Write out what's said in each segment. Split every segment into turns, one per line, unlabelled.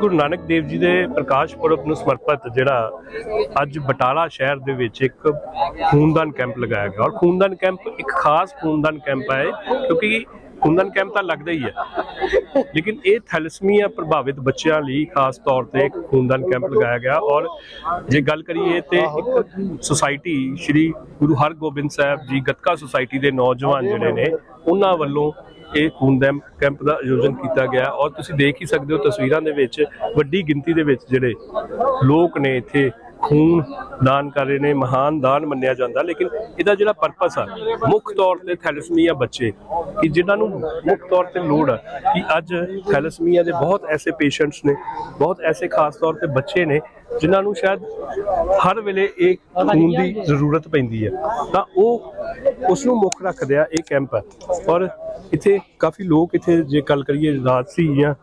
ਗੁਰੂ ਨਾਨਕ ਦੇਵ ਜੀ ਦੇ ਪ੍ਰਕਾਸ਼ ਪੁਰਬ ਨੂੰ ਸਮਰਪਿਤ ਜਿਹੜਾ ਅੱਜ ਬਟਾਲਾ ਸ਼ਹਿਰ ਦੇ ਵਿੱਚ ਇੱਕ ਖੂਨਦਾਨ ਕੈਂਪ ਲਗਾਇਆ ਗਿਆ। ਔਰ ਖੂਨਦਾਨ ਕੈਂਪ ਇੱਕ ਖਾਸ ਖੂਨਦਾਨ ਕੈਂਪ ਹੈ ਕਿਉਂਕਿ ਖੂਨਦਾਨ ਕੈਂਪ ਤਾਂ ਲੱਗਦਾ ਹੀ ਹੈ। ਲੇਕਿਨ ਇਹ ਥੈਲੇਸੀਮੀਆ ਪ੍ਰਭਾਵਿਤ ਬੱਚਿਆਂ ਲਈ ਖਾਸ ਤੌਰ ਤੇ ਇੱਕ ਖੂਨਦਾਨ ਕੈਂਪ ਲਗਾਇਆ ਗਿਆ। ਔਰ ਜੇ ਗੱਲ ਕਰੀਏ ਤੇ ਇੱਕ ਸੁਸਾਇਟੀ ਸ਼੍ਰੀ ਗੁਰੂ ਹਰਗੋਬਿੰਦ ਸਾਹਿਬ ਜੀ, ਗੱਤਕਾ ਸੁਸਾਇਟੀ ਦੇ ਨੌਜਵਾਨ ਜਿਹੜੇ ਨੇ, ਉਹਨਾਂ ਵੱਲੋਂ ਇਹ ਖੂਨਦਾਨ ਕੈਂਪ ਦਾ ਆਯੋਜਨ ਕੀਤਾ ਗਿਆ ਔਰ ਤੁਸੀਂ ਦੇਖ ਹੀ ਸਕਦੇ ਹੋ ਤਸਵੀਰਾਂ ਦੇ ਵਿੱਚ, ਵੱਡੀ ਗਿਣਤੀ ਦੇ ਵਿੱਚ ਜਿਹੜੇ ਲੋਕ ਨੇ ਇੱਥੇ ਖੂਨ ਦਾਨ ਕਰ ਰਹੇ ਨੇ, ਮਹਾਨ ਦਾਨ ਮੰਨਿਆ ਜਾਂਦਾ। ਲੇਕਿਨ ਇਹਦਾ ਜਿਹੜਾ ਪਰਪਸ ਆ, ਮੁੱਖ ਤੌਰ ਤੇ ਥੈਲੇਸਮੀਆ ਬੱਚੇ, ਕਿ ਜਿਨ੍ਹਾਂ ਨੂੰ ਮੁੱਖ ਤੌਰ ਤੇ ਲੋੜ ਆ, ਕਿ ਅੱਜ ਥੈਲੇਸਮੀਆ ਦੇ ਬਹੁਤ ਐਸੇ ਪੇਸ਼ੈਂਟਸ ਨੇ, ਬਹੁਤ ਐਸੇ ਖਾਸ ਤੌਰ ਤੇ ਬੱਚੇ ਨੇ ਜਿਨ੍ਹਾਂ ਨੂੰ ਸ਼ਾਇਦ ਹਰ ਵੇਲੇ ਇਹ ਖੂਨ ਦੀ ਜ਼ਰੂਰਤ ਪੈਂਦੀ ਹੈ, ਤਾਂ ਉਹ ਉਸ ਨੂੰ ਮੁੱਖ ਰੱਖਦਿਆ ਇਹ ਕੈਂਪ ਹੈ। ਔਰ ਇੱਥੇ ਕਾਫੀ ਲੋਕ ਇੱਥੇ ਜੇ ਗੱਲ ਕਰੀਏ ਰਾਜਸੀ ਜਾਂ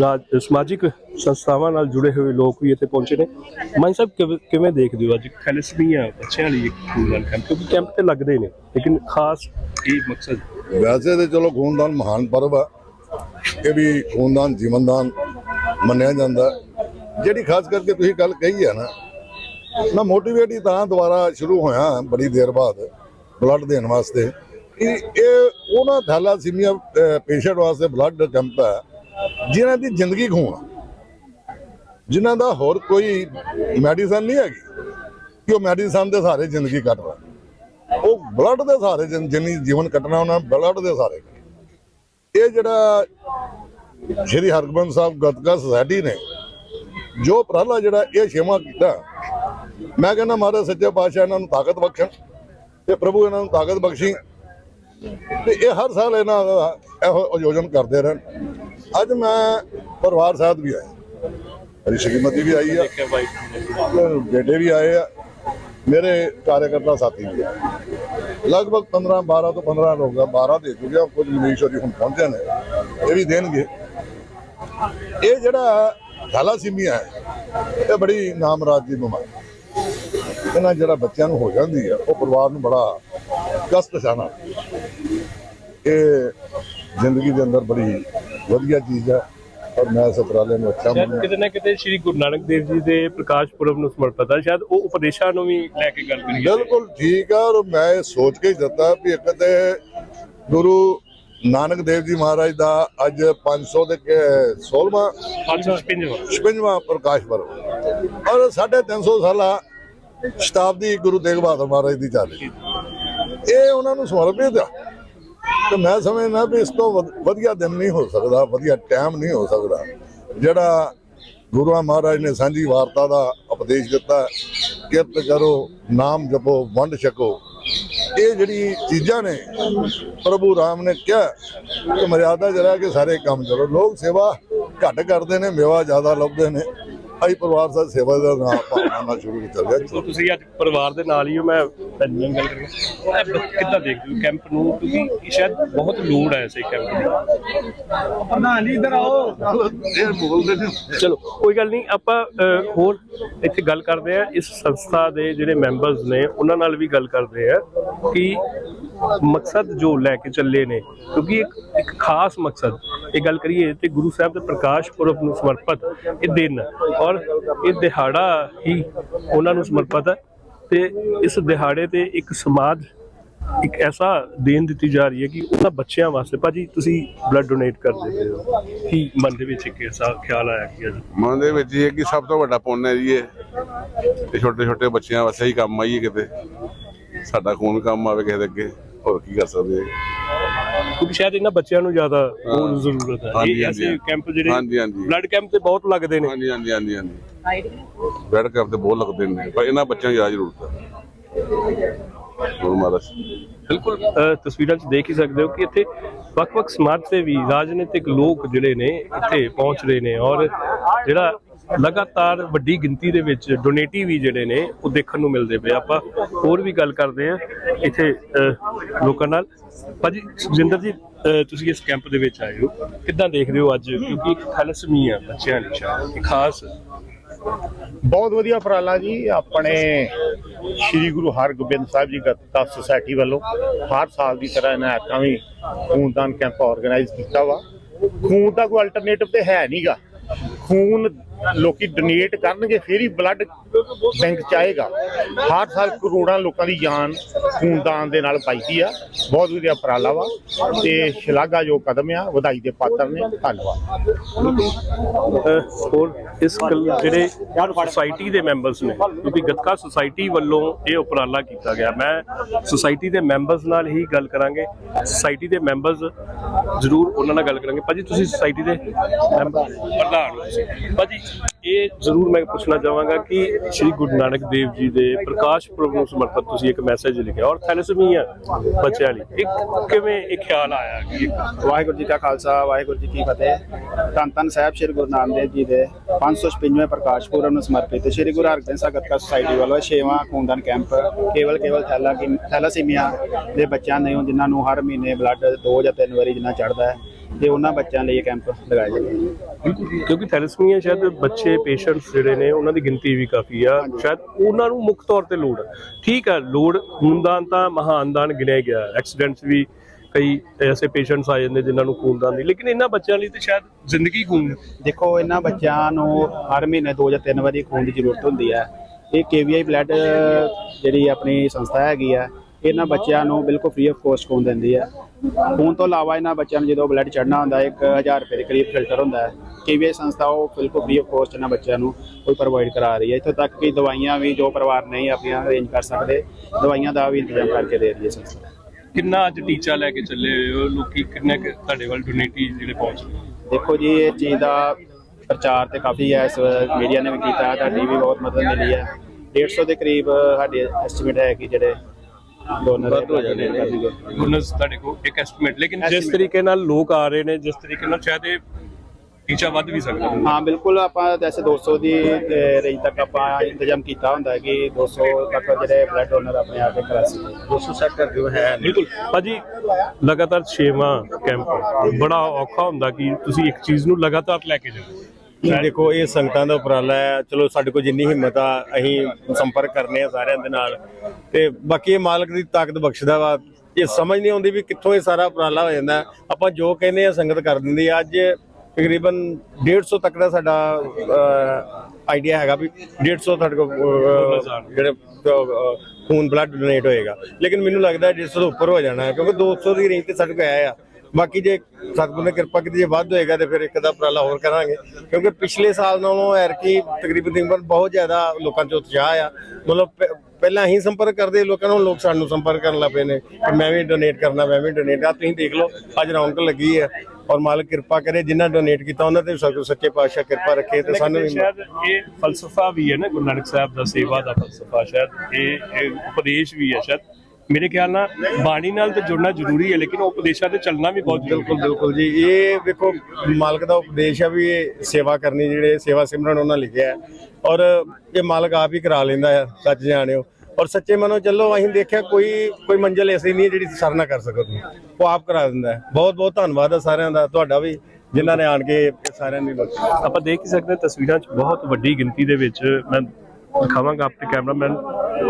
ਰਾਜ, ਸਮਾਜਿਕ ਸੰਸਥਾਵਾਂ ਨਾਲ ਜੁੜੇ ਹੋਏ ਲੋਕ ਵੀ ਇੱਥੇ ਪਹੁੰਚੇ ਨੇ। ਮਾਨ ਸਾਹਿਬ, ਕਿਵੇਂ- ਦੇਖਦੇ ਹੋ ਅੱਜ ਥੈਲੇਸੀਮੀਆ ਬੱਚਿਆਂ ਲਈ ਇੱਕ ਖੂਨਦਾਨ ਕੈਂਪ? ਕਿਉਂਕਿ ਕੈਂਪ ਤੇ ਲੱਗਦੇ ਨੇ, ਲੇਕਿਨ ਖਾਸ ਇਹ ਮਕਸਦ?
ਵੈਸੇ ਤੇ ਚਲੋ ਖੂਨਦਾਨ ਮਹਾਨ ਪਰਵ ਆ। ਇਹ ਵੀ ਖੂਨਦਾਨ ਜੀਵਨਦਾਨ ਮੰਨਿਆ ਜਾਂਦਾ। ਜਿਹੜੀ ਖਾਸ ਕਰਕੇ ਤੁਸੀਂ ਗੱਲ ਕਹੀ ਹੈ ਨਾ, ਮੈਂ ਮੋਟੀਵੇਟ ਹੀ ਤਾਂ ਦੁਬਾਰਾ ਸ਼ੁਰੂ ਹੋਇਆ ਬੜੀ ਦੇਰ ਬਾਅਦ ਬਲੱਡ ਦੇਣ ਵਾਸਤੇ। ਕਿ ਇਹ ਉਹਨਾਂ ਥੈਲਾਸੀਮੀਆ ਪੇਸ਼ੈਂਟ ਵਾਸਤੇ ਬਲੱਡ ਕੈਂਪ ਹੈ, ਜਿਨ੍ਹਾਂ ਦੀ ਜ਼ਿੰਦਗੀ ਖੂਨ ਜਿਨ੍ਹਾਂ ਦਾ ਹੋਰ ਕੋਈ ਮੈਡੀਸਨ ਨਹੀਂ ਹੈਗੀ, ਕਿ ਉਹ ਮੈਡੀਸਨ ਦੇ ਸਾਰੇ ਜ਼ਿੰਦਗੀ ਕੱਟ ਰਿਹਾ ਉਹ ਬਲੱਡ ਦੇ ਸਹਾਰੇ ਜਿੰਨੀ ਜੀਵਨ ਕੱਟਣਾ ਉਹਨਾਂ ਬਲੱਡ ਦੇ ਸਹਾਰੇ ਕੱਟਣਾ। ਇਹ ਜਿਹੜਾ ਸ਼੍ਰੀ ਹਰਗੋਬਿੰਦ ਸਾਹਿਬ ਗਤਕਾ ਸੁਸਾਇਟੀ ਨੇ ਜੋ ਉਪਰਾਲਾ ਜਿਹੜਾ ਇਹ ਛੇਵਾਂ ਕੀਤਾ, ਮੈਂ ਕਹਿੰਦਾ ਮਹਾਰਾਜ ਸੱਚੇ ਪਾਤਸ਼ਾਹ ਇਹਨਾਂ ਨੂੰ ਤਾਕਤ ਬਖਸ਼ਣ ਤੇ ਪ੍ਰਭੂ ਇਹਨਾਂ ਨੂੰ ਤਾਕਤ ਬਖਸ਼ੀ ਤੇ ਇਹ ਹਰ ਸਾਲ ਇਹਨਾਂ ਦਾ ਇਹੋ ਆਯੋਜਨ ਕਰਦੇ ਰਹਿਣ। ਅੱਜ ਮੈਂ ਪਰਿਵਾਰ ਸਾਹਿਬ ਵੀ ਆਇਆ। ਮੇਰੀ ਸ਼੍ਰੀਮਤੀ ਵੀ ਆਈ ਆ। ਬੇਟੇ ਵੀ ਆਏ ਆ। ਮੇਰੇ ਕਾਰਜਕਰਤਾ ਸਾਥੀ ਵੀ ਆ। ਲਗਭਗ 15 12 ਤੋਂ 15 ਲੋਕ ਆ 12 ਦੇ ਚੁੱਕੇ ਆ ਕੁਝ ਮਨੀਸ਼ ਹੋਰੀ ਹੁਣ ਪਹੁੰਚੇ ਨੇ, ਇਹ ਵੀ ਦੇਣਗੇ। ਇਹ ਜਿਹੜਾ ਥੈਲਾਸੀਮੀਆ ਹੈ ਇਹ ਬੜੀ ਨਾਮਰਾਜ ਦੀ ਬਿਮਾਰੀ ਇਹਨਾਂ ਜਿਹੜਾ ਬੱਚਿਆਂ ਨੂੰ ਹੋ ਜਾਂਦੀ ਆ ਉਹ ਪਰਿਵਾਰ ਨੂੰ ਬੜਾ ਕਸ਼ਟ ਸਹਿਣਾ ਇਹ ਜ਼ਿੰਦਗੀ ਦੇ ਅੰਦਰ ਬੜੀ ਵਧੀਆ ਚੀਜ਼ ਹੈ ਔਰ ਮੈਂ ਇਸ ਉਪਰਾਲੇ ਨੂੰ ਅੱਛਾ ਮੰਨਦਾ।
ਕਿਤੇ ਨਾ ਕਿਤੇ ਸ੍ਰੀ ਗੁਰੂ ਨਾਨਕ ਦੇਵ ਜੀ ਦੇ ਪ੍ਰਕਾਸ਼ ਪੁਰਬ ਨੂੰ ਸਮਰਪਿਤ ਹੈ ਸ਼ਾਇਦ ਉਹ ਉਪਦੇਸ਼ਾਂ ਨੂੰ ਵੀ ਲੈ ਕੇ ਗੱਲ ਕਰੀਏ।
ਬਿਲਕੁਲ ਠੀਕ ਆ ਔਰ ਮੈਂ ਇਹ ਸੋਚ ਕੇ ਹੀ ਦਿੱਤਾ ਵੀ ਇੱਕ ਤੇ ਗੁਰੂ ਨਾਨਕ ਦੇਵ ਜੀ ਮਹਾਰਾਜ ਦਾ ਅੱਜ 500 ਦੇ 16ਵਾਂ
555
56ਵਾਂ ਪ੍ਰਕਾਸ਼ ਪਰਬ। ਔਰ 350 ਸਾਲਾ ਸ਼ਤਾਬਦੀ ਗੁਰੂ ਤੇਗ ਬਹਾਦਰ ਮਹਾਰਾਜ ਦੀ ਚੱਲ। ਇਹ ਉਹਨਾਂ ਨੂੰ ਸਮਰਪਿਤ ਆ ਤੇ ਮੈਂ ਸਮਝਦਾ ਵੀ ਇਸ ਤੋਂ ਵਧ- ਵਧੀਆ ਦਿਨ ਨਹੀਂ ਹੋ ਸਕਦਾ ਵਧੀਆ ਟਾਈਮ ਨਹੀਂ ਹੋ ਸਕਦਾ। ਜਿਹੜਾ ਗੁਰੂਆਂ ਮਹਾਰਾਜ ਨੇ ਸਾਂਝੀ ਵਾਰਤਾ ਦਾ ਉਪਦੇਸ਼ ਦਿੱਤਾ ਕਿਰਤ ਕਰੋ ਨਾਮ ਜਪੋ ਵੰਡ ਛਕੋ। ਇਹ ਜਿਹੜੀ ਚੀਜ਼ਾਂ ਨੇ, ਪ੍ਰਭੂ ਰਾਮ ਨੇ ਕਿਹਾ, ਕਿ ਮਰਿਆਦਾ ਜਰਾ ਕਿ ਸਾਰੇ ਕੰਮ ਕਰੋ। ਲੋਕ ਸੇਵਾ ਘੱਟ ਕਰਦੇ ਨੇ, ਮੇਵਾ ਜ਼ਿਆਦਾ ਲੱਭਦੇ ਨੇ। ਅਸੀਂ ਪਰਿਵਾਰ ਸਾਥ ਸੇਵਾ ਦਾ ਨਾਮ ਭਾਵਨਾ ਨਾਲ ਸ਼ੁਰੂ ਲਿਆ
ਸੋ ਤੁਸੀਂ ਅੱਜ ਪਰਿਵਾਰ ਦੇ ਨਾਲ ਹੀ ਹੋ ਮੈਂ ਤੁਹਾਨੂੰ ਗੱਲ ਕਰਾਂਗਾ ਕਿੱਦਾਂ ਦੇਖਦੇ ਹੋ ਕੈਂਪ ਨੂੰ? ਕਿਉਂਕਿ ਸ਼ਾਇਦ ਬਹੁਤ ਲੋੜ ਹੈ ਇਸੇ ਕੈਂਪ ਦੀ
ਪ੍ਰਧਾਨ ਜੀ ਇੱਧਰ ਆਓ।
ਇਹ ਬੋਲਦੇ ਨੇ।
ਚਲੋ ਕੋਈ ਗੱਲ ਨਹੀਂ ਆਪਾਂ ਹੋਰ ਇੱਥੇ ਗੱਲ ਕਰਦੇ ਆ ਇਸ ਸੰਸਥਾ ਦੇ ਜਿਹੜੇ ਮੈਂਬਰਸ ਨੇ ਉਹਨਾਂ ਨਾਲ ਵੀ ਗੱਲ ਕਰਦੇ ਆ ਕਿ ਮਕਸਦ ਜੋ ਲੈ ਕੇ ਚੱਲੇ ਨੇ ਕਿਉਂਕਿ ਇੱਕ ਇੱਕ ਖਾਸ ਮਕਸਦ ਇਹ ਗੱਲ ਕਰੀਏ ਤੇ ਗੁਰੂ ਸਾਹਿਬ ਦੇ ਪ੍ਰਕਾਸ਼ ਪੁਰਬ ਨੂੰ ਸਮਰਪਿਤ ਇਹ ਦਿਨ ਔਰ ਇਹ ਦਿਹਾੜਾ ਹੀ ਉਹਨਾਂ ਨੂੰ ਸਮਰਪਿਤ ਹੈ ਤੇ ਇਸ ਦਿਹਾੜੇ ਤੇ ਇੱਕ ਸਮਾਜ ਇੱਕ ਐਸਾ ਦੇਣ ਦਿੱਤੀ ਜਾ ਰਹੀ ਹੈ ਕਿ ਉਹਨਾਂ ਬੱਚਿਆਂ ਵਾਸਤੇ, ਭਾਜੀ ਤੁਸੀਂ ਬਲੱਡ ਡੋਨੇਟ ਕਰ ਦਿੰਦੇ ਹੋ। ਕੀ ਮਨ ਦੇ ਵਿੱਚ ਇੱਕ ਐਸਾ ਖਿਆਲ ਆਇਆ ਕਿ
ਮਨ ਦੇ ਵਿੱਚ ਇਹ ਕਿ ਸਭ ਤੋਂ ਵੱਡਾ ਪੁੰਨ ਹੈ ਜੀ ਇਹ। ਤੇ ਛੋਟੇ ਛੋਟੇ ਬੱਚਿਆਂ ਵਾਸਤੇ ਹੀ ਕੰਮ ਆਈਏ ਕਿਤੇ। ਸਾਡਾ ਖੂਨ ਕੰਮ ਆਵੇ ਕਿਸੇ ਦੇ ਅੱਗੇ, ਹੋਰ ਕੀ ਕਰ ਸਕਦੇ ਹਾਂ
ਕਿਉਂਕਿ ਸ਼ਾਇਦ ਇਹਨਾਂ ਬੱਚਿਆਂ ਨੂੰ ਜ਼ਿਆਦਾ ਹੋਰ ਜ਼ਰੂਰਤ ਹੈ।
ਹਾਂਜੀ,
ਇਹ
ਹਾਂਜੀ,
ਐਸੇ ਕੈਂਪ ਜਿਹੜੇ
ਹਾਂਜੀ, ਹਾਂਜੀ।
ਬਲੱਡ ਕੈਂਪ ਤੇ ਬਹੁਤ ਲੱਗਦੇ ਨੇ।
ਹਾਂਜੀ ਹਾਂਜੀ ਹਾਂਜੀ ਹਾਂਜੀ। ਬੈਡ ਕਰਦੇ ਬਹੁਤ ਲੱਗਦੇ ਨੇ। ਪਰ ਇਹਨਾਂ ਬੱਚਿਆਂ ਦੀ ਜ਼ਿਆਦਾ ਜ਼ਰੂਰਤ ਹੈ। ਹੋਰ ਮਹਾਰਾਜ।
ਬਿਲਕੁਲ ਅ, ਤਸਵੀਰਾਂ 'ਚ ਦੇਖ ਹੀ ਸਕਦੇ ਹੋ ਕਿ ਇੱਥੇ ਵੱਖ-ਵੱਖ ਸਮਾਜ ਸੇਵੀ ਰਾਜਨੀਤਿਕ ਲੋਕ ਜਿਹੜੇ ਨੇ ਇੱਥੇ ਪਹੁੰਚ ਰਹੇ ਨੇ ਔਰ ਜਿਹੜਾ ਲਗਾਤਾਰ ਵੱਡੀ ਗਿਣਤੀ ਦੇ ਵਿੱਚ ਡੋਨੇਟੀ ਵੀ ਜਿਹੜੇ ਨੇ, ਉਹ ਦੇਖਣ ਨੂੰ ਮਿਲਦੇ ਪਏ ਆਪਾਂ ਹੋਰ ਵੀ ਗੱਲ ਕਰਦੇ ਆ ਇੱਥੇ ਲੋਕਾਂ ਨਾਲ। ਭਾਜੀ, ਸੁਖਜਿੰਦਰ ਜੀ ਤੁਸੀਂ ਇਸ ਕੈਂਪ ਦੇ ਵਿੱਚ ਆਏ ਹੋ। ਕਿੱਦਾਂ ਦੇਖਦੇ ਹੋ ਅੱਜ? ਕਿਉਂਕਿ ਇੱਕ ਥੈਲੇਸੀਮੀਆ ਬੱਚਿਆਂ ਲਈ ਸ਼ਾਇਦ ਖਾਸ।
ਬਹੁਤ ਵਧੀਆ ਉਪਰਾਲਾ ਜੀ। ਆਪਣੇ ਸ੍ਰੀ ਗੁਰੂ ਹਰਗੋਬਿੰਦ ਸਾਹਿਬ ਜੀ ਗੱਤਕਾ ਸੁਸਾਇਟੀ ਵੱਲੋਂ ਹਰ ਸਾਲ ਦੀ ਤਰ੍ਹਾਂ ਇਹਨਾਂ ਐਤਾਂ ਵੀ ਖੂਨਦਾਨ ਕੈਂਪ ਆਰਗੇਨਾਈਜ਼ ਕੀਤਾ ਵਾ। ਖੂਨ ਦਾ ਕੋਈ ਅਲਟਰਨੇਟਿਵ ਤੇ ਹੈ ਨਹੀਂਗਾ ਖੂਨ ਲੋਕੀ ਡੋਨੇਟ ਕਰਨਗੇ, ਫੇਰ ਹੀ ਬਲੱਡ ਬੈਂਕ ਚਾਹੇਗਾ ਹਰ ਸਾਲ ਕਰੋੜਾਂ ਲੋਕਾਂ ਦੀ ਜਾਨ ਖੂਨਦਾਨ ਦੇ ਨਾਲ ਪਾਈਦੀ ਆ। ਬਹੁਤ ਵਧੀਆ ਉਪਰਾਲਾ ਵਾ ਤੇ ਸ਼ਲਾਘਾਯੋਗ ਕਦਮ ਆ, ਵਧਾਈ ਦੇ ਪਾਤਰ ਨੇ, ਧੰਨਵਾਦ।
ਹੋਰ ਇਸ ਗੱਲ ਜਿਹੜੇ ਸੁਸਾਇਟੀ ਦੇ ਮੈਂਬਰਸ ਨੇ, ਕਿਉਂਕਿ ਗੱਤਕਾ ਸੁਸਾਇਟੀ ਵੱਲੋਂ ਇਹ ਉਪਰਾਲਾ ਕੀਤਾ ਗਿਆ। ਮੈਂ ਸੁਸਾਇਟੀ ਦੇ ਮੈਂਬਰਸ ਨਾਲ ਹੀ ਗੱਲ ਕਰਾਂਗੇ। ਸੁਸਾਇਟੀ ਦੇ ਮੈਂਬਰਸ ਜ਼ਰੂਰ ਉਹਨਾਂ ਨਾਲ ਗੱਲ ਕਰਾਂਗੇ। ਭਾਜੀ, ਤੁਸੀਂ ਸੁਸਾਇਟੀ ਦੇ ਮੈਂਬਰ ਪ੍ਰਧਾਨ ਹੋ ਤੁਸੀਂ। ਭਾਜੀ ਇਹ ਜ਼ਰੂਰ ਮੈਂ ਪੁੱਛਣਾ ਚਾਹਾਂਗਾ ਕਿ ਸ੍ਰੀ ਗੁਰੂ ਨਾਨਕ ਦੇਵ ਜੀ ਦੇ ਪ੍ਰਕਾਸ਼ ਪੁਰਬ ਨੂੰ ਸਮਰਪਿਤ ਤੁਸੀਂ ਇੱਕ ਮੈਸੇਜ ਲਿਖਿਆ ਔਰ ਥੈਲੇਸੀਮੀਆ ਬੱਚਿਆਂ ਲਈ। ਇੱਕ ਕਿਵੇਂ ਇਹ ਖਿਆਲ ਆਇਆ ਕਿ
ਵਾਹਿਗੁਰੂ ਜੀ ਕਾ ਖਾਲਸਾ, ਵਾਹਿਗੁਰੂ ਜੀ ਕੀ ਫਤਿਹ। ਧੰਨ ਧੰਨ ਸਾਹਿਬ ਸ੍ਰੀ ਗੁਰੂ ਨਾਨਕ ਦੇਵ ਜੀ ਦੇ 556ਵੇਂ ਪ੍ਰਕਾਸ਼ ਪੁਰਬ ਨੂੰ ਸਮਰਪਿਤ ਸ੍ਰੀ ਗੁਰੂ ਹਰਗੋਬਿੰਦ ਸਾਹਿਬ ਗੱਤਕਾ ਸੁਸਾਇਟੀ ਵੱਲੋਂ 6ਵਾਂ ਖੂਨਦਾਨ ਕੈਂਪ ਕੇਵਲ ਕੇਵਲ ਥੈਲਾ ਥੈਲਾਸੀਮੀਆ ਦੇ ਬੱਚਿਆਂ ਨੇ, ਜਿਨ੍ਹਾਂ ਨੂੰ ਹਰ ਮਹੀਨੇ ਬਲੱਡ ਦੋ ਜਾਂ ਤਿੰਨ ਵਾਰੀ ਜਿੰਨਾ ਚੜਦਾ ਹੈ ਤੇ ਉਹਨਾਂ ਬੱਚਿਆਂ ਲਈ ਇਹ ਕੈਂਪ ਲਗਾਇਆ ਜਾਂਦਾ ਹੈ।
ਕਿਉਂਕਿ ਥੈਲੇਸੀਮੀਆ ਸ਼ਾਇਦ ਬੱਚੇ ਪੇਸ਼ੈਂਟਸ ਜਿਹੜੇ ਨੇ ਉਹਨਾਂ ਦੀ ਗਿਣਤੀ ਵੀ ਕਾਫੀ ਆ। ਸ਼ਾਇਦ ਉਹਨਾਂ ਨੂੰ ਮੁੱਖ ਤੌਰ ਤੇ ਲੋੜ ਆ। ਠੀਕ ਆ ਲੋੜ ਖੂਨਦਾਨ ਤਾਂ ਮਹਾਨ ਦਾਨ ਗਿਣਿਆ ਗਿਆ। ਐਕਸੀਡੈਂਟਸ ਵੀ ਕਈ ਐਸੇ ਪੇਸ਼ੈਂਟਸ ਆ ਜਾਂਦੇ ਜਿਨ੍ਹਾਂ ਨੂੰ ਖੂਨਦਾਨ ਨਹੀਂ ਲੇਕਿਨ ਇਹਨਾਂ ਬੱਚਿਆਂ ਲਈ ਤਾਂ ਸ਼ਾਇਦ ਜ਼ਿੰਦਗੀ ਖੂਨ
ਦੇਖੋ ਇਹਨਾਂ ਬੱਚਿਆਂ ਨੂੰ ਹਰ ਮਹੀਨੇ ਦੋ ਜਾਂ ਤਿੰਨ ਵਾਰੀ ਖੂਨ ਦੀ ਜ਼ਰੂਰਤ ਹੁੰਦੀ ਹੈ। ਇਹ ਕੇਵੀਆਈ ਬਲੱਡ ਜਿਹੜੀ ਆਪਣੀ ਸੰਸਥਾ ਹੈਗੀ ਆ ਇਹਨਾਂ ਬੱਚਿਆਂ ਨੂੰ ਬਿਲਕੁਲ ਫ੍ਰੀ ਆਫ ਕੋਸਟ ਖੂਨ ਦਿੰਦੀ ਹੈ। ਖੂਨ ਤੋਂ ਇਲਾਵਾ ਇਹਨਾਂ ਬੱਚਿਆਂ ਨੂੰ ਜਦੋਂ ਬਲੱਡ ਚੜਨਾ ਹੁੰਦਾ ਹੈ 1000 ਰੁਪਏ ਦੇ ਕਰੀਬ ਫਿਲਟਰ ਹੁੰਦਾ ਹੈ। ਕੇਵੀਆਈ ਸੰਸਥਾ ਉਹ ਬਿਲਕੁਲ ਫ੍ਰੀ ਆਫ ਕੋਸਟ ਇਹਨਾਂ ਬੱਚਿਆਂ ਨੂੰ ਉਹ ਪ੍ਰੋਵਾਈਡ ਕਰਾ ਰਹੀ ਹੈ। ਇੱਥੋਂ ਤੱਕ ਕਿ ਦਵਾਈਆਂ ਵੀ ਜੋ ਪਰਿਵਾਰ ਨਹੀਂ ਆਪਣੀਆਂ ਅਰੇਂਜ ਕਰ ਸਕਦੇ ਦਵਾਈਆਂ ਦਾ ਵੀ ਇੰਤਜ਼ਾਮ ਕਰਕੇ ਦੇ ਰਹੀ ਹੈ ਸੰਸਥਾ।
ਕਿੰਨਾ ਅੱਜ ਟੀਚਾ ਲੈ ਕੇ ਚੱਲੇ ਹੋਏ ਹੋ? ਲੋਕੀ ਕਿੰਨੇ ਕੁ ਤੁਹਾਡੇ ਵੱਲ ਡੋਨੇਟੀ ਜਿਹੜੇ ਪਹੁੰਚ?
ਦੇਖੋ ਜੀ ਇਹ ਚੀਜ਼ ਦਾ ਪ੍ਰਚਾਰ ਤੇ ਕਾਫੀ ਹੈ। ਇਸ ਮੀਡੀਆ ਨੇ ਵੀ ਕੀਤਾ ਤੁਹਾਡੀ ਵੀ ਬਹੁਤ ਮਦਦ ਮਿਲੀ ਹੈ। 150 ਦੇ ਕਰੀਬ ਸਾਡੀ ਐਸਟੀਮੇਟ ਹੈ ਕਿ ਜਿਹੜੇ ਡੋਨਰ ਹੋ ਜਾਣੇ
ਬੋਨਸ ਤੁਹਾਡੇ ਕੋਲ ਇੱਕ ਐਸਟੀਮੇਟ ਲੇਕਿਨ ਜਿਸ
Estimate।
ਤਰੀਕੇ ਨਾਲ ਲੋਕ ਆ ਰਹੇ ਨੇ ਜਿਸ ਤਰੀਕੇ ਨਾਲ ਸ਼ਾਇਦ ਇਹ ਟੀਚਾ ਵੱਧ ਵੀ ਸਕਦਾ
ਹਾਂ ਬਿਲਕੁਲ ਆਪਾਂ ਜੈਸੇ 200 ਦੀ ਰੇਂਜ ਤੱਕ ਆਪਾਂ ਇੰਤਜ਼ਾਮ ਕੀਤਾ ਹੁੰਦਾ ਹੈ ਕਿ 200 ਤੱਕ ਜਿਹੜੇ ਬਲੱਡ ਡੋਨਰ ਆਪਣੇ ਆ ਕੇ ਕਰਾ ਸਕਣ। 200 ਸੈਕਟਰ ਜੋ ਹੈ
ਬਿਲਕੁਲ। ਭਾਜੀ ਲਗਾਤਾਰ ਛੇਵਾਂ ਕੈਂਪ ਬੜਾ ਔਖਾ ਹੁੰਦਾ ਕਿ ਤੁਸੀਂ ਇੱਕ ਚੀਜ਼ ਨੂੰ ਲਗਾਤਾਰ ਲੈ ਕੇ ਜਾਓ।
ਦੇਖੋ, ਇਹ ਸੰਗਤਾਂ ਦਾ ਉਪਰਾਲਾ ਹੈ। ਚਲੋ, ਸਾਡੇ ਕੋਲ ਜਿੰਨੀ ਹਿੰਮਤ ਆ, ਅਸੀਂ ਸੰਪਰਕ ਕਰਨੇ ਆ ਸਾਰਿਆਂ ਦੇ ਨਾਲ। ਤੇ ਬਾਕੀ ਇਹ ਮਾਲਕ ਦੀ ਤਾਕਤ ਬਖਸ਼ਦਾ ਵਾ। ਇਹ ਸਮਝ ਨਹੀਂ ਆਉਂਦੀ ਵੀ ਕਿੱਥੋਂ ਇਹ ਸਾਰਾ ਉਪਰਾਲਾ ਹੋ ਜਾਂਦਾ। ਆਪਾਂ ਜੋ ਕਹਿੰਦੇ ਆ, ਸੰਗਤ ਕਰ ਦਿੰਦੀ ਆ। ਅੱਜ ਤਕਰੀਬਨ 150 ਤੱਕ ਦਾ ਸਾਡਾ ਆਈਡੀਆ ਹੈਗਾ ਵੀ 150 ਸਾਡੇ ਕੋਲ ਜਿਹੜੇ ਖੂਨ ਬਲੱਡ ਡੋਨੇਟ ਹੋਏਗਾ। ਲੇਕਿਨ ਮੈਨੂੰ ਲੱਗਦਾ 150 ਤੋਂ ਉੱਪਰ ਹੋ ਜਾਣਾ ਹੈ, ਕਿਉਂਕਿ 200 ਦੀ ਰੇਂਜ ਤੇ ਸਾਡੇ ਕੋਲ ਆਇਆ ਆ। ਬਾਕੀ ਜੇ ਸਤਿਗੁਰ ਨੇ ਕਿਰਪਾ ਕੀਤੀ ਜੇ ਵੱਧ ਹੋਏਗਾ ਤੇ ਫਿਰ ਇੱਕ ਦਾ ਉਪਰਾਲਾ ਹੋਰ ਕਰਾਂਗੇ। ਕਿਉਂਕਿ ਪਿਛਲੇ ਸਾਲ ਨਾਲੋਂ ਐਰਕੀ ਤਕਰੀਬਨ ਤਕਰੀਬਨ ਬਹੁਤ ਜ਼ਿਆਦਾ ਲੋਕਾਂ 'ਚ ਉਤਸ਼ਾਹ ਆ। ਮਤਲਬ ਪਹਿਲਾਂ ਅਸੀਂ ਸੰਪਰਕ ਕਰਦੇ ਲੋਕਾਂ ਨੂੰ ਲੋਕ ਸਾਨੂੰ ਸੰਪਰਕ ਕਰਨ ਲੱਗ ਪਏ ਨੇ ਕਿ ਮੈਂ ਵੀ ਡੋਨੇਟ ਕਰਨਾ ਮੈਂ ਵੀ ਡੋਨੇਟ ਆ ਤੁਸੀਂ ਦੇਖ ਲਓ ਅੱਜ ਰੌਣਕ ਲੱਗੀ ਹੈ ਔਰ ਮਾਲਕ ਕਿਰਪਾ ਕਰੇ ਜਿਨ੍ਹਾਂ ਡੋਨੇਟ ਕੀਤਾ ਉਹਨਾਂ ਤੇ ਸਤਿਗੁਰ ਸੱਚੇ ਪਾਤਸ਼ਾਹ ਕਿਰਪਾ ਰੱਖੇ ਤੇ ਸਾਨੂੰ ਵੀ
ਸ਼ਾਇਦ ਇਹ ਫਲਸਫਾ ਵੀ ਹੈ ਨਾ ਗੁਰੂ ਨਾਨਕ ਸਾਹਿਬ ਦਾ ਸੇਵਾ ਦਾ ਫਲਸਫਾ ਸ਼ਾਇਦ ਇਹ ਉਪਦੇਸ਼ ਵੀ ਹੈ ਸ਼ਾਇਦ। ਮੇਰੇ ਖਿਆਲ ਨਾਲ ਬਾਣੀ ਨਾਲ ਤੇ ਜੁੜਨਾ ਜ਼ਰੂਰੀ ਹੈ ਲੇਕਿਨ ਉਹ ਉਪਦੇਸ਼ਾਂ ਤੇ ਚੱਲਣਾ ਵੀ ਬਹੁਤ ਜ਼ਰੂਰੀ
ਬਿਲਕੁਲ ਬਿਲਕੁਲ ਜੀ। ਇਹ ਵੇਖੋ ਮਾਲਕ ਦਾ ਉਪਦੇਸ਼ ਆ ਵੀ ਇਹ ਸੇਵਾ ਕਰਨੀ ਜਿਹੜੇ ਸੇਵਾ ਸਿਮਰਨ ਉਹਨਾਂ ਲਿਖਿਆ ਹੈ। ਔਰ ਇਹ ਮਾਲਕ ਆਪ ਹੀ ਕਰਾ ਲੈਂਦਾ ਹੈ ਸੱਚ ਜਾਣਿਓ। ਔਰ ਸੱਚੇ ਮਨੋਂ ਚੱਲੋ ਅਸੀਂ ਦੇਖਿਆ ਕੋਈ ਕੋਈ ਮੰਜ਼ਿਲ ਐਸੀ ਨਹੀਂ ਜਿਹੜੀ ਸਰ ਨਾ ਕਰ ਸਕੋ ਤੁਸੀਂ। ਉਹ ਆਪ ਕਰਾ ਦਿੰਦਾ ਹੈ। ਬਹੁਤ ਬਹੁਤ ਧੰਨਵਾਦ ਹੈ ਸਾਰਿਆਂ ਦਾ ਤੁਹਾਡਾ ਵੀ ਜਿਨ੍ਹਾਂ ਨੇ ਆਣ ਕੇ ਸਾਰਿਆਂ ਕੀਤੀ।
ਆਪਾਂ ਦੇਖ ਹੀ ਸਕਦੇ ਤਸਵੀਰਾਂ 'ਚ ਬਹੁਤ ਵੱਡੀ ਗਿਣਤੀ ਦੇ ਵਿੱਚ ਮੈਂ ਦਿਖਾਵਾਂਗਾ ਆਪਣੇ ਕੈਮਰਾਮੈਨ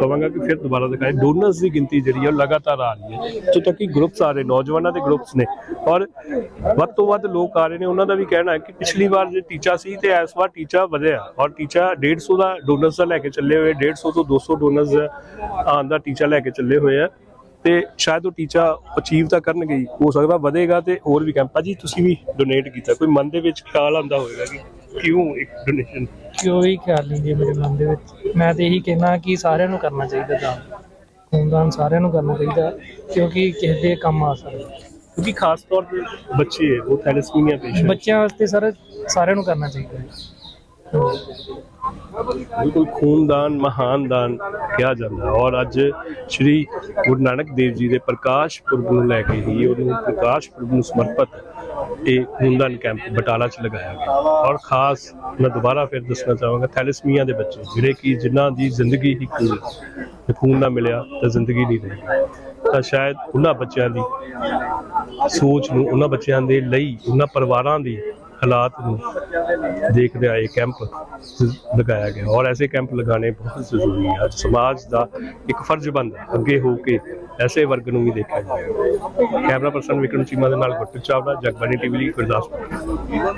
ਕਹਾਂਗਾ ਕਿ ਫਿਰ ਦੁਬਾਰਾ ਦਿਖਾਏ। ਡੋਨਰਸ ਦੀ ਗਿਣਤੀ ਜਿਹੜੀ ਹੈ ਲਗਾਤਾਰ ਆ ਰਹੀ ਹੈ। ਇੱਥੋਂ ਤੱਕ ਕਿ ਗਰੁੱਪਸ ਆ ਰਹੇ, ਨੌਜਵਾਨਾਂ ਦੇ ਗਰੁੱਪਸ ਨੇ। ਔਰ ਵੱਧ ਤੋਂ ਵੱਧ ਲੋਕ ਆ ਰਹੇ ਨੇ। ਉਹਨਾਂ ਦਾ ਵੀ ਕਹਿਣਾ ਹੈ ਕਿ ਪਿਛਲੀ ਵਾਰ ਜੇ ਟੀਚਾ ਸੀ ਤੇ ਇਸ ਵਾਰ ਟੀਚਾ ਵਧਿਆ। ਔਰ ਟੀਚਾ 150 ਦਾ ਡੋਨਰਸ ਦਾ ਲੈ ਕੇ ਚੱਲੇ ਹੋਏ 150 ਤੋਂ 200 ਡੋਨਰਸ ਆਉਣ ਦਾ ਟੀਚਾ ਲੈ ਕੇ ਚੱਲੇ ਹੋਏ ਆ। ਤੇ ਸ਼ਾਇਦ ਉਹ ਟੀਚਾ ਅਚੀਵ ਤਾਂ ਕਰਨਗੇ ਹੋ। ਸਕਦਾ ਵਧੇਗਾ ਤੇ ਹੋਰ ਵੀ ਕੈਂਪਾ ਜੀ ਤੁਸੀਂ ਵੀ ਡੋਨੇਟ ਕੀਤਾ। ਕੋਈ ਮਨ ਦੇ ਵਿੱਚ ਖਿਆਲ ਆਉਂਦਾ ਹੋਵੇਗਾ ਕਿ ਕਿਉਂ ਇੱਕ ਡੋਨੇਸ਼ਨ
ਵੀ ਖਿਆਲ ਨਹੀਂ ਜੀ ਮੇਰੇ ਮਨ ਦੇ ਵਿੱਚ। ਮੈਂ ਤੇ ਇਹੀ ਕਹਿਣਾ ਕਿ ਸਾਰਿਆਂ ਨੂੰ ਕਰਨਾ ਚਾਹੀਦਾ ਦਾਨ ਖੂਨਦਾਨ ਸਾਰਿਆਂ ਨੂੰ ਕਰਨਾ ਚਾਹੀਦਾ ਕਿਉਂਕਿ ਕਿਸੇ ਦੇ ਕੰਮ ਆ ਸਕਦਾ।
ਕਿਉਂਕਿ ਖਾਸ ਤੌਰ ਤੇ ਬੱਚੇ ਉਹ ਥੈਲੇਸੀਮੀਆ ਪੇਸ਼ੈਂਟ
ਬੱਚਿਆਂ ਵਾਸਤੇ ਸਰ ਸਾਰਿਆਂ ਨੂੰ ਕਰਨਾ ਚਾਹੀਦਾ ਹੈ।
ਬਿਲਕੁਲ ਖੂਨਦਾਨ ਮਹਾਨ ਦਾਨ ਕਿਹਾ ਜਾਂਦਾ ਔਰ ਅੱਜ ਸ੍ਰੀ ਗੁਰੂ ਨਾਨਕ ਦੇਵ ਜੀ ਦੇ ਪ੍ਰਕਾਸ਼ ਪੁਰਬ ਨੂੰ ਲੈ ਕੇ ਹੀ ਉਹਨੂੰ ਪ੍ਰਕਾਸ਼ ਪੁਰਬ ਨੂੰ ਸਮਰਪਿਤ ਇਹ ਖੂਨਦਾਨ ਕੈਂਪ ਬਟਾਲਾ 'ਚ ਲਗਾਇਆ ਗਿਆ। ਔਰ ਖਾਸ ਮੈਂ ਦੁਬਾਰਾ ਫਿਰ ਦੱਸਣਾ ਚਾਹਾਂਗਾ, ਥੈਲੇਸੀਮੀਆ ਦੇ ਬੱਚੇ ਜਿਹੜੇ ਕਿ ਜਿਨ੍ਹਾਂ ਦੀ ਜ਼ਿੰਦਗੀ ਹੀ ਖੂਨ ਖੂਨ ਨਾ ਮਿਲਿਆ ਤਾਂ ਜ਼ਿੰਦਗੀ ਨਹੀਂ ਰਹੀ। ਤਾਂ ਸ਼ਾਇਦ ਉਹਨਾਂ ਬੱਚਿਆਂ ਦੀ ਸੋਚ ਨੂੰ, ਉਹਨਾਂ ਬੱਚਿਆਂ ਦੇ ਲਈ, ਉਹਨਾਂ ਪਰਿਵਾਰਾਂ ਦੀ ਹਾਲਾਤ ਨੂੰ ਦੇਖਦੇ ਆਏ ਕੈਂਪ ਲਗਾਇਆ ਗਿਆ। ਔਰ ਐਸੇ ਕੈਂਪ ਲਗਾਣੇ ਬਹੁਤ ਜ਼ਰੂਰੀ ਹੈ ਅੱਜ ਸਮਾਜ ਦਾ ਇੱਕ ਫਰਜ਼ ਬਣਦਾ ਅੱਗੇ ਹੋ ਕੇ ਐਸੇ ਵਰਗ ਨੂੰ ਵੀ ਦੇਖਿਆ ਜਾਏ ਕੈਮਰਾ ਪਰਸਨ ਵਿਕਰਮ ਚੀਮਾ ਦੇ ਨਾਲ ਗੁਰਪ੍ਰੀਤ ਚਾਵਲਾ ਜਗਬਾਨੀ ਟੀਵੀ ਲਈ ਗੁਰਦਾਸਪੁਰ।